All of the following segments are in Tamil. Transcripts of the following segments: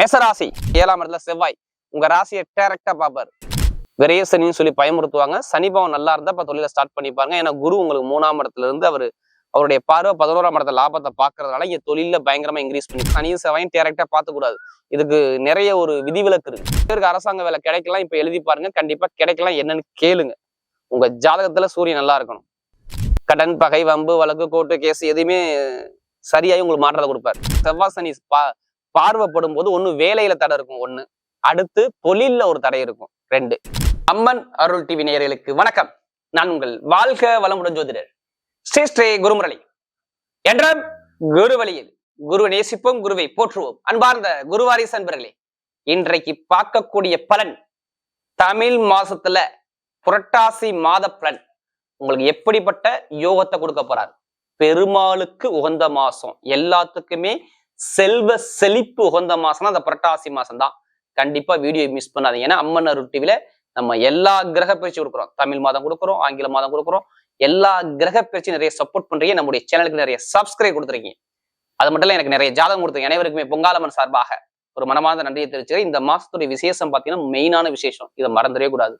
மேசராசி. ஏழாம் இடத்துல செவ்வாய். உங்க ராசியை டேரக்டா பாப்பாரு விரைய சனின்னு சொல்லி பயமுறுத்துவாங்க. சனிபாவம் நல்லா இருந்தா இப்ப தொழில ஸ்டார்ட் பண்ணிப்பாங்க ஏன்னா குரு உங்களுக்கு மூணாம் இடத்துல இருந்து அவர் அவருடைய பார்வை பதினோராம் இடத்த லாபத்தை பாக்குறதுனால இங்க தொழில பயங்கரமா இன்க்ரீஸ் பண்ணி சனியும் செவ்வாயும் டேரக்டா பார்த்து கூடாது இதுக்கு நிறைய ஒரு விதிவிலக்கு இருக்கு. பேருக்கு அரசாங்க வேலை கிடைக்கலாம். இப்ப எழுதி பாருங்க. கண்டிப்பா கிடைக்கலாம். என்னன்னு கேளுங்க. உங்க ஜாதகத்துல சூரியன் நல்லா இருக்கணும். கடன் பகை வம்பு வழக்கு கோர்ட்டு கேஸ் எதுவுமே சரியாയി உங்களுக்கு மாற்றத்தை கொடுப்பாரு. செவ்வாய் சனி பா பார்வைப்படும் போது ஒண்ணு வேலையில தடை இருக்கும் ஒண்ணு. அடுத்து பொலில்ல ஒரு தடை இருக்கும் ரெண்டு. அம்மன் அருள் டிவி நேயர்களுக்கு வணக்கம். நான் உங்கள் வாழ்க வளமுடன் ஜோதிடர் ஸ்ரீ ஸ்ரீ குருமுரளி. என்ற குரு வழியில் குருவை நேசிப்போம் குருவை போற்றுவோம். அன்பார்ந்த குருவாரிஸ் அன்பர்களே இன்றைக்கு பார்க்கக்கூடிய பலன் தமிழ் மாசத்துல புரட்டாசி மாத பலன். உங்களுக்கு எப்படிப்பட்ட யோகத்தை கொடுக்க போறார்? பெருமாளுக்கு உகந்த மாசம். எல்லாத்துக்குமே செல்வ செழிப்பு உகந்த மாசம்னா அந்த புரட்டாசி மாசம் தான் கண்டிப்பா வீடியோ மிஸ் பண்ணாதீங்க. ஏன்னா அம்மன் அருள் டிவில நம்ம எல்லா கிரக பயிற்சி கொடுக்குறோம். தமிழ் மாதம் கொடுக்குறோம் ஆங்கில மாதம் கொடுக்குறோம். எல்லா கிரக பயிற்சி நிறைய சப்போர்ட் பண்றீங்க. நம்முடைய சேனலுக்கு நிறைய சப்ஸ்கிரைப் கொடுத்துருக்கீங்க. அது மட்டும் இல்ல எனக்கு நிறைய ஜாதகம் கொடுத்துருங்க அனைவருக்குமே பொங்காலம்மன் சார்பாக ஒரு மனமார்ந்த நன்றியை தெரிவிச்சுக்கிறேன். இந்த மாசத்துடைய விசேஷம் பார்த்தீங்கன்னா மெயினான விசேஷம். இதை மறந்துடவே கூடாது.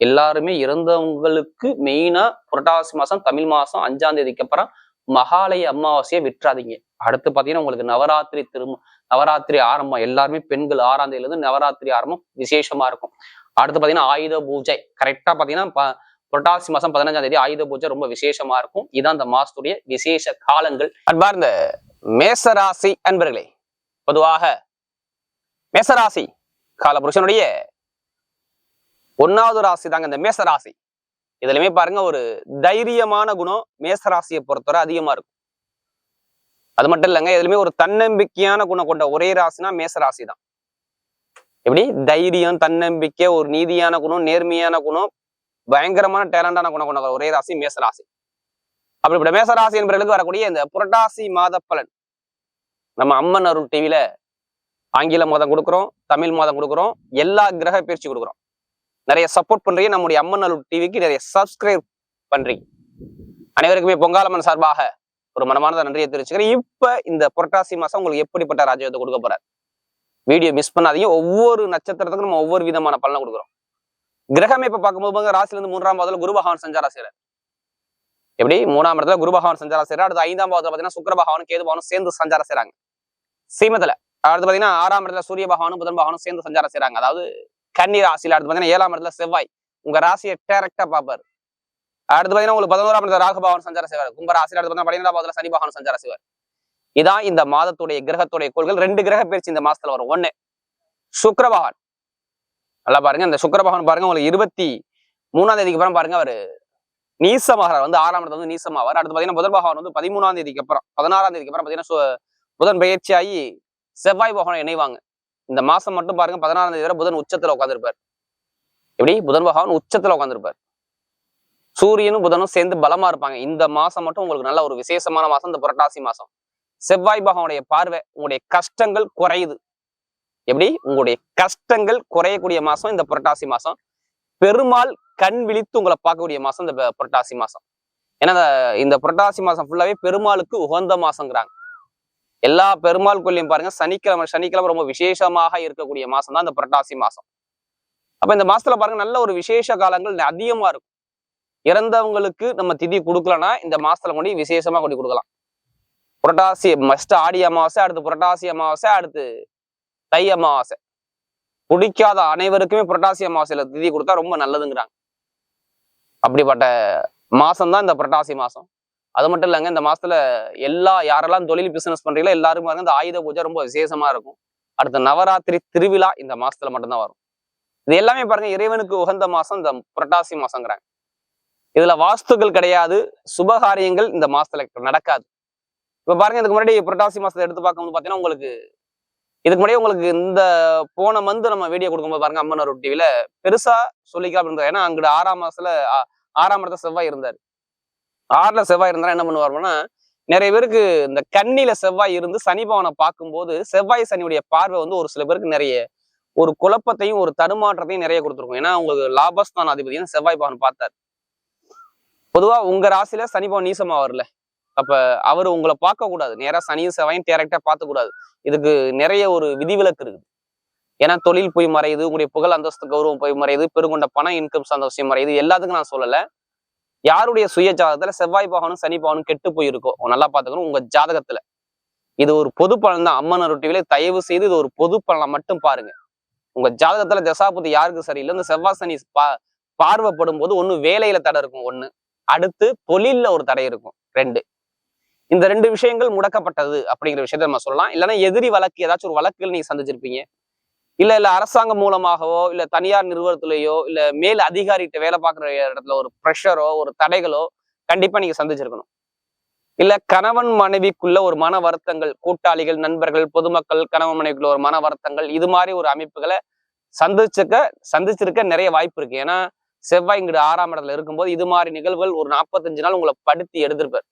எல்லாருமே இறந்தவங்களுக்கு மெயினா புரட்டாசி மாசம் தமிழ் மாசம் அஞ்சாம் தேதிக்கு அப்புறம் மகாலய அமாவாசையை விட்டுறாதீங்க. அடுத்து பாத்தீங்கன்னா உங்களுக்கு நவராத்திரி திரும்ப நவராத்திரி ஆரம்பம் எல்லாருமே பெண்கள் ஆறாம் தேதியிலிருந்து நவராத்திரி ஆரம்பம் விசேஷமா இருக்கும். அடுத்து பாத்தீங்கன்னா ஆயுத பூஜை கரெக்டா பாத்தீங்கன்னா புரட்டாசி மாசம் பதினஞ்சாம் தேதி ஆயுத பூஜை ரொம்ப விசேஷமா இருக்கும். இதான் அந்த மாசத்துடைய விசேஷ காலங்கள். அன்பார்ந்த மேசராசி அன்பர்களே பொதுவாக மேசராசி கால புருஷனுடைய ஒன்னாவது ராசி தாங்க இந்த மேசராசி. இதுலயுமே பாருங்க ஒரு தைரியமான குணம் மேசராசியை பொறுத்தவரை அதிகமா இருக்கும். அது மட்டும் இல்லைங்க எதுலையுமே ஒரு தன்னம்பிக்கையான குணம் கொண்ட ஒரே ராசினா மேசராசி தான் எப்படி? தைரியம் தன்னம்பிக்கை ஒரு நீதியான குணம் நேர்மையான குணம் பயங்கரமான டேலண்டான குணம் கொண்ட ஒரே ராசி மேசராசி அப்படிப்பட்ட மேசராசி என்பவர்களுக்கு வரக்கூடிய இந்த புரட்டாசி மாத பலன். நம்ம அம்மன் அருள் டிவியில ஆங்கில மாதம் கொடுக்குறோம் தமிழ் மாதம் கொடுக்குறோம் எல்லா கிரக பயிற்சி கொடுக்குறோம். நிறைய சப்போர்ட் பண்றீங்க நம்முடைய அம்மன் அருள் டிவிக்கு நிறைய சப்ஸ்கிரைப் பண்றீங்க. அனைவருக்குமே பொங்காலம்மன் சார்பாக ஒரு மனமார்ந்த நன்றியை தெரிவிச்சுக்கிறேன். இப்ப இந்த புரட்டாசி மாசம் உங்களுக்கு எப்படிப்பட்ட ராஜயோகத்தை கொடுக்க போறாரு? வீடியோ மிஸ் பண்ணாதீங்க. ஒவ்வொரு நட்சத்திரத்துக்கும் நம்ம ஒவ்வொரு விதமான பலனை கொடுக்குறோம். கிரகமே இப்ப பார்க்கும்போது ராசில இருந்து மூன்றாம் பாதத்துல குரு பகவான் சஞ்சாரா எப்படி? மூணாம் இடத்துல குரு பகவான் சஞ்சாரம் செய்யறாரு அடுத்து ஐந்தாம் பாவத்துல பாத்தீங்கன்னா சுக்கர பகவானும் கேது பகவானும் சேர்ந்து சஞ்சாரம் செய்யறாங்க சீமத்துல. அடுத்து பாத்தீங்கன்னா ஆறாம் இடத்துல சூரிய பகவானும் புதன் பகவானும் சேர்ந்து சஞ்சாரம் செய்றாங்க. அதாவது கன்னி ராசியில அடுத்து பாத்தீங்கன்னா ஏழாம் இடத்துல செவ்வாய். உங்க ராசியை டேரக்டா பாப்பாரு அடுத்து பாத்தீங்கன்னா உங்களுக்கு பதினோராம் இடத்துல ராகு பகவான் செய்வார். கும்ப அடுத்து பாத்தீங்கன்னா பன்னிரெண்டாம் பாவத்துல சனி பகவான் செய்வார். இதான் இந்த மாதத்துடைய கிரகத்துடைய கோள்கள். ரெண்டு கிரக பயிற்சி இந்த மாசத்துல வரும். ஒண்ணு சுக்கரபகவான் நல்லா பாருங்க. இந்த சுக்கரபகவான் பாருங்க உங்களுக்கு இருபத்தி மூணாம் தேதிக்கு அப்புறம் பாருங்க அவரு நீசமாகிறார். வந்து ஆறாம் இடத்துல வந்து நீசமாவார். அடுத்து பாத்தீங்கன்னா புதன் பகவான் வந்து பதிமூணாம் தேதிக்கு அப்புறம் பதினாறாம் தேதிக்கு அப்புறம் பாத்தீங்கன்னா புதன் பயிற்சியாகி செவ்வாய் பகவான் இணைவாங்க. இந்த மாசம் மட்டும் பாருங்க பதினாறாம் தேதி வரை புதன் உச்சத்துல உட்காந்துருப்பார் எப்படி? புதன் பகவான் உச்சத்துல உட்காந்துருப்பார் சூரியனும் புதனும் சேர்ந்து பலமா இருப்பாங்க. இந்த மாசம் மட்டும் உங்களுக்கு நல்ல ஒரு விசேஷமான மாசம் இந்த புரட்டாசி மாசம். செவ்வாய் பகவானுடைய பார்வை உங்களுடைய கஷ்டங்கள் குறையுது. எப்படி? உங்களுடைய கஷ்டங்கள் குறையக்கூடிய மாசம் இந்த புரட்டாசி மாசம். பெருமாள் கண் விழித்து உங்களை பார்க்கக்கூடிய மாசம் இந்த புரட்டாசி மாசம். ஏன்னா இந்த- இந்த புரட்டாசி மாசம் ஃபுல்லாவே பெருமாளுக்கு உகந்த மாசங்கிறாங்க. எல்லா பெருமாள் கோயிலையும் பாருங்க சனிக்கிழமை சனிக்கிழமை ரொம்ப விசேஷமாக இருக்கக்கூடிய மாசம் தான் இந்த புரட்டாசி மாசம். அப்ப இந்த மாசத்துல பாருங்க நல்ல ஒரு விசேஷ காலங்கள் அதிகமா இருக்கும். இறந்தவங்களுக்கு நம்ம திதி கொடுக்கலன்னா இந்த மாசத்துல கொண்டு விசேஷமா கொண்டு கொடுக்கலாம். புரட்டாசி மஸ்ட் ஆடி அமாவாசை அடுத்து புரட்டாசி அமாவாசை அடுத்து தை அமாவாசை. பிடிக்காத அனைவருக்குமே புரட்டாசி அமாவாசையில திதி கொடுத்தா ரொம்ப நல்லதுங்கிறாங்க. அப்படிப்பட்ட மாசம் தான் இந்த புரட்டாசி மாசம். அது மட்டும் இல்லைங்க இந்த மாசத்துல எல்லா யாரெல்லாம் தொழில் பிசினஸ் பண்றீங்களோ எல்லாருமே பாருங்க இந்த ஆயுத பூஜை ரொம்ப விசேஷமா இருக்கும். அடுத்த நவராத்திரி திருவிழா இந்த மாசத்துல மட்டும்தான் வரும். இது எல்லாமே பாருங்க இறைவனுக்கு உகந்த மாசம் இந்த புரட்டாசி மாசங்கிறாங்க. இதுல வாஸ்துக்கள் கிடையாது சுபகாரியங்கள் இந்த மாசத்துல நடக்காது. இப்ப பாருங்க இதுக்கு முன்னாடி புரட்டாசி மாசத்தை எடுத்து பார்க்கும்போது பாத்தீங்கன்னா உங்களுக்கு இதுக்கு முன்னாடி உங்களுக்கு இந்த போன மந்த் நம்ம வீடியோ கொடுக்கும்போது பாருங்க அம்மன் ஒரு டிவில பெருசா சொல்லிக்கலாம் இருந்தார் ஏன்னா அங்கிட்டு ஆறாம் மாசத்துல ஆறாம் இடத்துல செவ்வாய் இருந்தார். ஆறுல செவ்வாய் இருந்தா என்ன பண்ணுவாருன்னா நிறைய பேருக்கு இந்த கண்ணில செவ்வாய் இருந்து சனி பவனை பார்க்கும்போது செவ்வாய் சனியுடைய பார்வை வந்து ஒரு சில பேருக்கு நிறைய ஒரு குழப்பத்தையும் ஒரு தடுமாற்றத்தையும் நிறைய கொடுத்துருக்கும். ஏன்னா உங்களுக்கு லாபஸ்தான அதிபதியும் செவ்வாய் பவன் பார்த்தார். பொதுவா உங்க ராசியில சனி பவன் நீசமா வரல அப்ப அவர் உங்களை பார்க்க கூடாது. நேரா சனியும் செவ்வாயும் டேரக்டா பார்க்க கூடாது. இதுக்கு நிறைய ஒரு விதிவிலக்கு இருக்குது. ஏன்னா தொழில் போய் மறையுது உங்களுடைய புகழ் அந்தஸ்து கௌரவம் போய் மறையுது பெருங்கொண்ட பணம் இன்கம் சந்தோஷம் மறையுது எல்லாத்துக்கும் நான் சொல்லல. யாருடைய சுய ஜாதகத்துல செவ்வாய் பகவானும் சனி பகவானும் கெட்டு போயிருக்கோ நல்லா பாத்துக்கணும் உங்க ஜாதகத்துல. இது ஒரு பொது பலன் தான். அம்மன் ரொட்டிவிலே தயவு செய்து இது ஒரு பொது பலனை மட்டும் பாருங்க. உங்க ஜாதகத்துல தசாபதி யாருக்கு சரியில்லை? இந்த செவ்வாய் சனி பா பார்வைப்படும் போது ஒண்ணு வேலையில தடை இருக்கும் ஒன்னு அடுத்து தொழில்ல ஒரு தடை இருக்கும். ரெண்டு. இந்த ரெண்டு விஷயங்கள் முடக்கப்பட்டது அப்படிங்கிற விஷயத்த நம்ம சொல்லலாம். இல்லைன்னா எதிரி வழக்கு ஏதாச்சும் ஒரு வழக்குகள் நீங்க சந்திச்சிருப்பீங்க. இல்ல இல்ல அரசாங்கம் மூலமாகவோ இல்ல தனியார் நிறுவனத்திலேயோ இல்ல மேல் அதிகாரிகிட்ட வேலை பார்க்குற இடத்துல ஒரு ப்ரெஷரோ ஒரு தடைகளோ கண்டிப்பா நீங்க சந்திச்சிருக்கணும். இல்ல கணவன் மனைவிக்குள்ள ஒரு மன வருத்தங்கள் கூட்டாளிகள் நண்பர்கள் பொதுமக்கள் கணவன் மனைவிக்குள்ள ஒரு மன வருத்தங்கள் இது மாதிரி ஒரு அமைப்புகளை சந்திச்சிருக்க சந்திச்சிருக்க நிறைய வாய்ப்பு இருக்கு. ஏன்னா செவ்வாய் இங்கிட்டு ஆறாம் இடத்துல இருக்கும்போது இது மாதிரி நிகழ்வுகள் ஒரு நாற்பத்தஞ்சு நாள் உங்களை படுத்தி எடுத்திருப்பார்.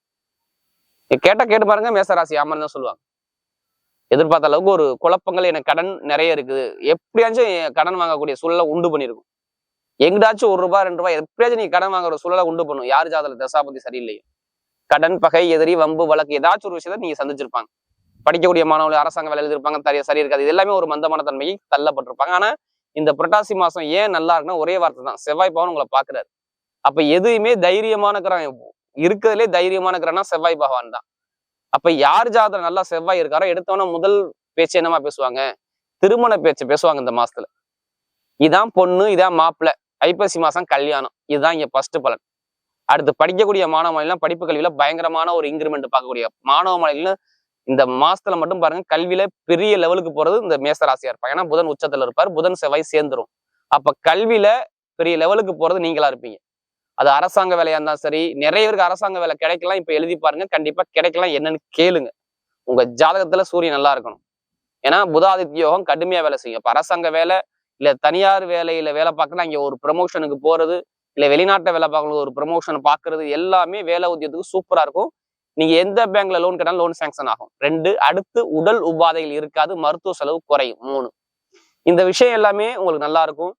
கேட்டா கேட்டு பாருங்க மேசராசி ஆமன் தான் சொல்லுவாங்க. எதிர்பார்த்த அளவுக்கு ஒரு குழப்பங்கள் எனக்கு கடன் நிறைய இருக்குது. எப்படியாச்சும் கடன் வாங்கக்கூடிய சூழலை உண்டு பண்ணியிருக்கும் எங்கடாச்சும் ஒரு ரூபாய் ரெண்டு ரூபாய் எப்படியாச்சும் நீங்க கடன் வாங்குற சூழலை உண்டு பண்ணும். யார் ஜாதல தசாபதி சரியில்லையோ. கடன் பகை எதிரி வம்பு வழக்கு ஏதாச்சும் ஒரு விஷயத்த நீங்க சந்திச்சிருப்பாங்க. படிக்கக்கூடிய மாணவர்கள் அரசாங்க வேலை எழுதியிருப்பாங்க தரிய சரி இருக்காது. இது எல்லாமே ஒரு மந்தமான தன்மையை தள்ளப்பட்டிருப்பாங்க. ஆனா இந்த புரட்டாசி மாசம் ஏன் நல்லா இருக்குன்னா ஒரே வார்த்தை தான். செவ்வாய் பவன் உங்களை பாக்குறாரு அப்ப எதுவுமே தைரியமான கிரகம் இருக்கிறதுலே தைரியமான கிரகம்னா செவ்வாய் பகவான் தான். அப்ப யார் ஜாதகம் நல்லா செவ்வாய் இருக்காரோ எடுத்தவன முதல் பேச்சு என்னமா பேசுவாங்க? திருமண பேச்சு பேசுவாங்க இந்த மாசத்துல. இதான் பொண்ணு இதான் மாப்பிள்ளை ஐப்பசி மாசம் கல்யாணம். இதுதான் இங்க ஃபர்ஸ்ட் பலன். அடுத்து படிக்கக்கூடிய மாணவ மாநிலம் படிப்பு கல்வியில பயங்கரமான ஒரு இன்க்ரிமெண்ட் பார்க்கக்கூடிய மாணவ மாநிலம் இந்த மாசத்துல மட்டும் பாருங்க கல்வியில பெரிய லெவலுக்கு போறது இந்த மேசராசியா இருப்பாங்க. ஏன்னா புதன் உச்சத்துல இருப்பார் புதன் செவ்வாய் சேர்ந்துரும். அப்ப கல்வியில பெரிய லெவலுக்கு போறது நீங்களா இருப்பீங்க. அது அரசாங்க வேலையா இருந்தாலும் சரி நிறைய பேருக்கு அரசாங்க வேலை கிடைக்கலாம். இப்ப எழுதி பாருங்க கண்டிப்பா கிடைக்கலாம் என்னன்னு கேளுங்க. உங்க ஜாதகத்துல சூரியன் நல்லா இருக்கணும். ஏன்னா புதாதித்ய யோகம் கடுமையா வேலை செய்யும். இப்ப அரசாங்க வேலை இல்ல தனியார் வேலையில வேலை பார்க்கணும் இங்க ஒரு ப்ரமோஷனுக்கு போறது இல்ல வெளிநாட்டை வேலை பார்க்கணும் ஒரு ப்ரமோஷன் பாக்குறது எல்லாமே வேலை உத்தியத்துக்கு சூப்பரா இருக்கும். நீங்க எந்த பேங்க்ல லோன் கேட்டாலும் லோன் சாங்ஷன் ஆகும். ரெண்டு அடுத்து உடல் உபாதைகள் இருக்காது மருத்துவ செலவு குறையும். மூணு இந்த விஷயம் எல்லாமே உங்களுக்கு நல்லா இருக்கும்.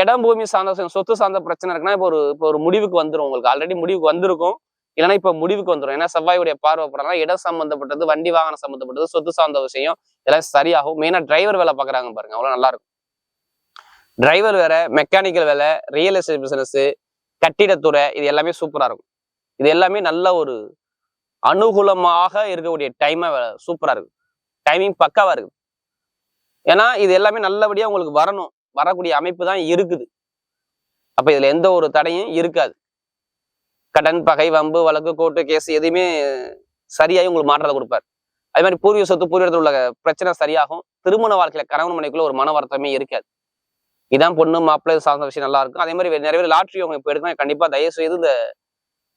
இடம் பூமி சார்ந்த சொத்து சார்ந்த பிரச்சனை இருக்குன்னா இப்போ ஒரு இப்போ ஒரு முடிவுக்கு வந்துடும் உங்களுக்கு. ஆல்ரெடி முடிவுக்கு வந்திருக்கும். இல்லைன்னா இப்போ முடிவுக்கு வந்துடும் ஏன்னா செவ்வாயுடைய பார்வை படம்னா இடம் சம்பந்தப்பட்டது வண்டி வாகனம் சம்பந்தப்பட்டது சொத்து சார்ந்த விஷயம் இதெல்லாம் சரியாகும். மெயினா டிரைவர் வேலை பார்க்குறாங்க பாருங்க. அவ்வளோ நல்லா இருக்கும். டிரைவர் வேற மெக்கானிக்கல் வேலை ரியல் எஸ்டேட் பிசினஸ் கட்டிடத்துறை இது எல்லாமே சூப்பரா இருக்கும். இது எல்லாமே நல்ல ஒரு அனுகூலமாக இருக்கக்கூடிய டைமா சூப்பரா இருக்கு. டைமிங் பக்காவா இருக்கு. ஏன்னா இது எல்லாமே நல்லபடியா உங்களுக்கு வரணும். வரக்கூடிய அமைப்பு தான் இருக்குது. அப்ப இதுல எந்த ஒரு தடையும் இருக்காது. கடன் பகை வம்பு வழக்கு கோர்ட்டு கேஸ் எதுவுமே சரியாகி உங்களுக்கு மாற்றத்தை கொடுப்பார். அதே மாதிரி பூர்வீக சொத்து பூர்வீகத்தில் உள்ள பிரச்சனை சரியாகும். திருமண வாழ்க்கையில கணவன் மனைக்குள்ள ஒரு மன வருத்தமே இருக்காது. இதான் பொண்ணு மாப்பிள்ளை சார்ந்த விஷயம் நல்லா இருக்கும். அதே மாதிரி நிறைய பேர் லாட்ரி அவங்க இப்போ எடுக்கணும் கண்டிப்பா தயவு செய்து இந்த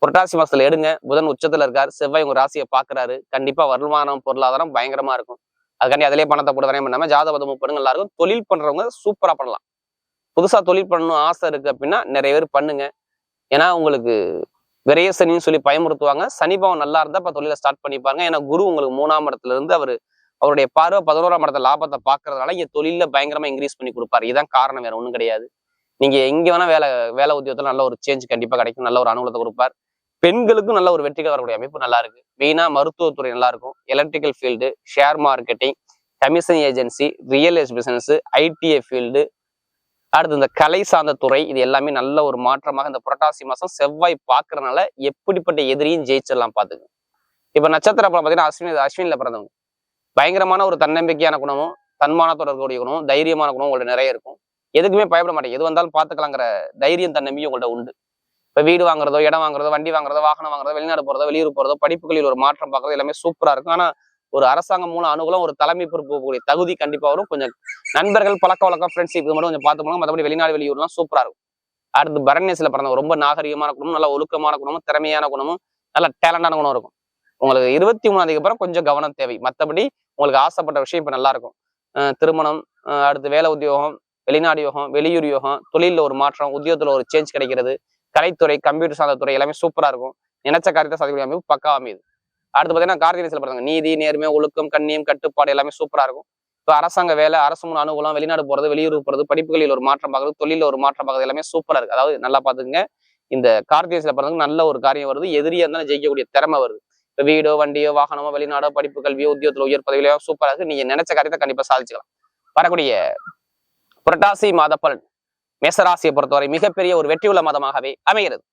புரட்டாசி மாசத்துல எடுங்க. புதன் உச்சத்துல இருக்கார். செவ்வாய் உங்க ராசியை பாக்குறாரு. கண்டிப்பா வருமானம் பொருளாதாரம் பயங்கரமா இருக்கும். அதுக்காண்டி அதிலே பணத்தை போட்டு தானே பண்ணாம ஜாதபதமும் பண்ணுங்க நல்லா இருக்கும் தொழில் பண்றவங்க சூப்பரா பண்ணலாம். புதுசா தொழில் பண்ணணும் ஆசை இருக்கு அப்படின்னா நிறைய பேர் பண்ணுங்க. ஏன்னா உங்களுக்கு விரைய சனின்னு சொல்லி பயமுறுத்துவாங்க. சனி பவன் நல்லா இருந்தா இப்ப தொழிலை ஸ்டார்ட் பண்ணி பாருங்க. ஏன்னா குரு உங்களுக்கு மூணாம் இடத்துல இருந்து அவர் அவருடைய பார்வை பதினோராம் இடத்த லாபத்தை பாக்குறதுனால இங்க தொழில பயங்கரமா இன்க்ரீஸ் பண்ணி கொடுப்பாரு. இதான் காரணம் வேற ஒண்ணும் கிடையாது. நீங்க எங்க வேணா வேலை வேலை உத்தியோகத்துல நல்ல ஒரு சேஞ்ச் கண்டிப்பா கிடைக்கும். நல்ல ஒரு அனுகூலத்தை கொடுப்பார். பெண்களுக்கும் நல்ல ஒரு வெற்றிகள் வரக்கூடிய அமைப்பு நல்லா இருக்கு. மெயினா மருத்துவத்துறை நல்லா இருக்கும். Electrical field share marketing commission agency real estate business ITI field அடுத்து இந்த கலை சார்ந்த துறை இது எல்லாமே நல்ல ஒரு மாற்றமாக இந்த புரட்டாசி மாசம் செவ்வாய் பாக்குறதுனால எப்படிப்பட்ட எதிரியும் ஜெயிச்சிடலாம் பாத்துங்க இப்ப நட்சத்திர படம் பார்த்தீங்கன்னா அஸ்வினி அஸ்வினில பிறந்தவங்க. பயங்கரமான ஒரு தன்னம்பிக்கையான குணமும் தன்மானத்தோட இருக்கக்கூடிய குணமும் தைரியமான குணமும் உங்கள்ட்ட நிறைய இருக்கும். எதுக்குமே பயப்பட மாட்டேங்க. எது வந்தாலும் பார்த்துக்கலாங்கிற தைரியம் தன்னம்பியும் உங்கள்ட்ட உண்டு. இப்போ வீடு வாங்குறதோ இடம் வாங்குறதோ வண்டி வாங்குறதோ வாகனம் வாங்குறதோ வெளிநாடு போகிறதோ வெளியூர் போகிறதோ படிப்புகளில் ஒரு மாற்றம் பார்க்குறது எல்லாமே சூப்பரா இருக்கும். ஆனா ஒரு அரசாங்கம் மூலம் அனுகூலம் ஒரு தலைமை பொறுப்பு போகக்கூடிய தகுதி கண்டிப்பா வரும். கொஞ்சம் நண்பர்கள் பழக்க வழக்கம் ஃப்ரெண்ட்ஷிப் இது மட்டும் கொஞ்சம் பார்த்து போங்க மற்றபடி வெளிநாடு வெளியூர்லாம் சூப்பரா இருக்கும். அடுத்து பரண்யசில பிறந்த ரொம்ப நாகரிகமான குணமும் நல்ல ஒழுக்கமான குணமும் திறமையான குணமும் நல்ல டேலண்டான குணம் இருக்கும். உங்களுக்கு இருபத்தி மூணாந்தேதிக்கு அப்புறம் கொஞ்சம் கவனம் தேவை. மற்றபடி உங்களுக்கு ஆசைப்பட்ட விஷயம் இப்ப நல்லா இருக்கும். திருமணம் அடுத்து வேலை உத்தியோகம் வெளிநாடு யோகம் வெளியூர் யோகம் தொழிலில் ஒரு மாற்றம் உத்தியோகத்துல ஒரு சேஞ்ச் கிடைக்கிறது. கலைத்துறை கம்ப்யூட்டர் சார்ந்த துறை எல்லாமே சூப்பரா இருக்கும். நினைச்ச காரியத்தை சாதிக்கக்கூடிய அமைப்பு பக்கா அமையுது. அடுத்து பார்த்தீங்கன்னா கார்த்திகை பிறந்தாங்க நீதி நேர்மை ஒழுக்கம் கண்ணியம் கட்டுப்பாடு எல்லாமே சூப்பரா இருக்கும். இப்போ அரசாங்க வேலை அரசு முன் அனுகூலம் வெளிநாடு போறது வெளியூர் போறது படிப்புகளில் ஒரு மாற்றம் பார்க்குறது தொழிலில் ஒரு மாற்றம் பார்க்குறது எல்லாமே சூப்பராக இருக்கு. அதாவது நல்லா பாத்துக்கங்க. இந்த கார்த்திகை பிறந்தவங்க நல்ல ஒரு காரியம் வருது. எதிரியாக இருந்தாலும் ஜெயிக்கக்கூடிய திறமை வருது. இப்போ வீடோ வண்டியோ வாகனமோ வெளிநாடோ படிப்பு கல்வியோ உத்தியோகத்துல உயர் பதவியிலோ சூப்பரா இருக்கு. நீங்க நினைச்ச காரியத்தை கண்டிப்பா சாதிச்சுக்கலாம். வரக்கூடிய புரட்டாசி மாத பலன். மேசராசியை பொறுத்தவரை மிகப்பெரிய ஒரு வெற்றியுள்ள மதமாகவே அமைகிறது.